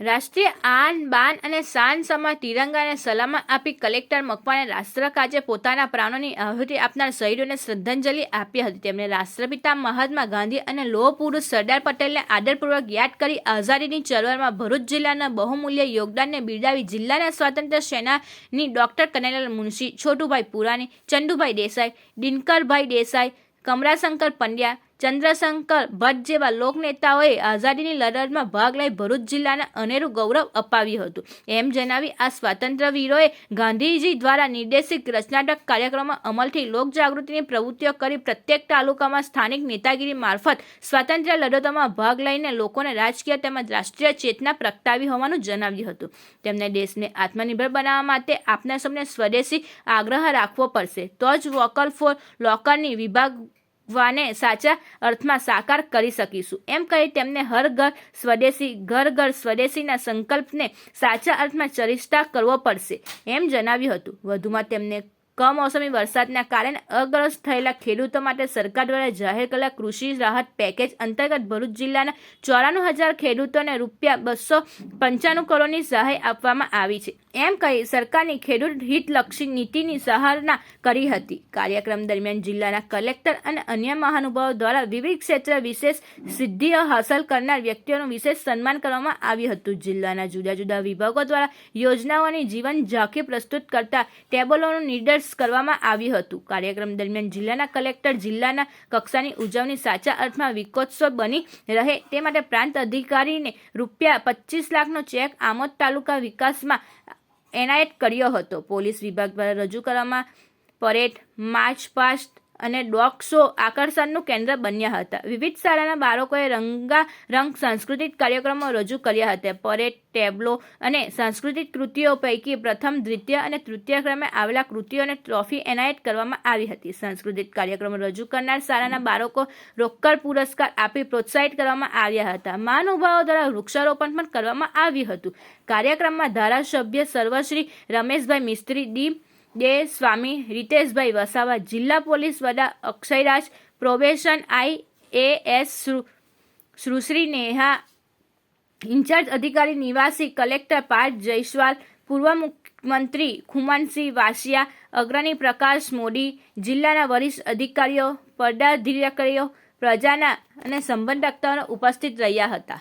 રાષ્ટ્રીય આન, બાન અને શાન સમા તિરંગાને સલામત આપી કલેક્ટર મકવાને રાષ્ટ્ર કાજે પોતાના પ્રાણોની આહુતિ આપનાર શહીદોને શ્રદ્ધાંજલિ આપી હતી. તેમણે રાષ્ટ્રપિતા મહાત્મા ગાંધી અને લોહ પુરુષ સરદાર પટેલને આદરપૂર્વક યાદ કરી આઝાદીની ચળવળમાં ભરૂચ જિલ્લાના બહુમૂલ્ય યોગદાનને બિરદાવી જિલ્લાના સ્વાતંત્ર્ય સેનાની ડોક્ટર કનૈલાલ મુનશી છોટુભાઈ પુરાણી, ચંદુભાઈ દેસાઈ, દિનકરભાઈ દેસાઈ, કમરાશંકર પંડ્યા ચંદ્રશંકર ભટ્ટ જેવા લોકનેતાઓએ આઝાદીની લડતમાં ભાગ લઈ ભરૂચ જિલ્લાને અનેરું ગૌરવ અપાવ્યું હતું. એમ જણાવી આ સ્વાતંત્ર્ય વીરોએ ગાંધીજી દ્વારા નિર્દેશિત રચનાટક કાર્યક્રમમાં અમલથી લોકજાગૃતિની પ્રવૃત્તિઓ કરી પ્રત્યેક તાલુકામાં સ્થાનિક નેતાગીરી મારફત સ્વાતંત્ર્ય લડતોમાં ભાગ લઈને લોકોને રાજકીય તેમજ રાષ્ટ્રીય ચેતના પ્રગટાવી હોવાનું જણાવ્યું હતું. તેમણે દેશને આત્મનિર્ભર બનાવવા માટે આપના સૌને સ્વદેશી આગ્રહ રાખવો પડશે. તો જ વોકલ ફોર લોકરની વિભાગ વાને સાચા અર્થમાં સાકાર કરી શકીશું. એમ કહી તેમને હર ઘર સ્વદેશી, ઘર ઘર સ્વદેશીના સંકલ્પને સાચા અર્થમાં ચરિષ્ઠા કરવો પડશે. એમ જણાવ્યું હતું. વધુમાં તેમને કમોસમી વરસાદના કારણે અગ્રસ્ત થયેલા ખેડૂતો માટે સરકાર દ્વારા જાહેર કરેલા કૃષિ રાહત પેકેજ અંતર્ગત ભરૂચ જિલ્લાના ચોરાણું હજાર ખેડૂતોને રૂપિયા બસો પંચાણું કરોડની સહાય આપવામાં આવી છે. એમ કહી સરકારની ખેડૂત હિતલક્ષી નીતિની સહારના કરી હતી. કાર્યક્રમ દરમિયાન જિલ્લાના કલેક્ટર અને અન્ય મહાનુભાવો દ્વારા વિવિધ ક્ષેત્ર વિશેષ સિદ્ધિઓ હાંસલ કરનાર વ્યક્તિઓનું વિશેષ સન્માન કરવામાં આવ્યું હતું. જિલ્લાના જુદા જુદા વિભાગો દ્વારા યોજનાઓની જીવન ઝાંખી પ્રસ્તુત કરતા ટેબલોનું નિર્દેશ કરવામાં આવ્યું હતું. કાર્યક્રમ દરમિયાન જિલ્લાના કલેક્ટર જિલ્લાના કક્ષાની ઉજવણી સાચા અર્થમાં વિકોત્સવ બની રહે તે માટે પ્રાંત અધિકારીને રૂપિયા પચીસ લાખનો ચેક આમોદ તાલુકા વિકાસમાં એનાયત કર્યો હતો. પોલીસ વિભાગ દ્વારા રજૂ કરવામાં પરેડ માર્ચ પાસ્ટ અને ડોગ શો આકર્ષણનું કેન્દ્ર બન્યા હતા. વિવિધ શાળાના બાળકોએ રંગા, રંગ સાંસ્કૃતિક કાર્યક્રમો રજૂ કર્યા હતા. પરેડ, ટેબ્લો અને સાંસ્કૃતિક કૃતિઓ પૈકી પ્રથમ દ્વિતીય અને તૃતીય ક્રમે આવેલા કૃતિઓને ટ્રોફી એનાયત કરવામાં આવી હતી. સાંસ્કૃતિક કાર્યક્રમો રજૂ કરનાર શાળાના બાળકો રોકડ પુરસ્કાર આપી પ્રોત્સાહિત કરવામાં આવ્યા હતા. મહાનુભાવો દ્વારા વૃક્ષારોપણ પણ કરવામાં આવ્યું હતું. કાર્યક્રમમાં ધારાસભ્ય સર્વશ્રી રમેશભાઈ મિસ્ત્રી, ડી. દે સ્વામી રિતેશભાઈ વસાવા જિલ્લા પોલીસ વડા Akshayraj, probation I A S Sushri Neha, in charge અધિકારી નિવાસી કલેક્ટર પાર્થ જયસ્વાલ, પૂર્વ મુખ્યમંત્રી ખુમાનસિંહ વાસિયા, અગ્રણી પ્રકાશ મોદી, જિલ્લાના વરિષ્ઠ અધિકારીઓ, પદાધિકારીઓ, પ્રજાના અને સંબંધકતાઓ ઉપસ્થિત રહ્યા હતા.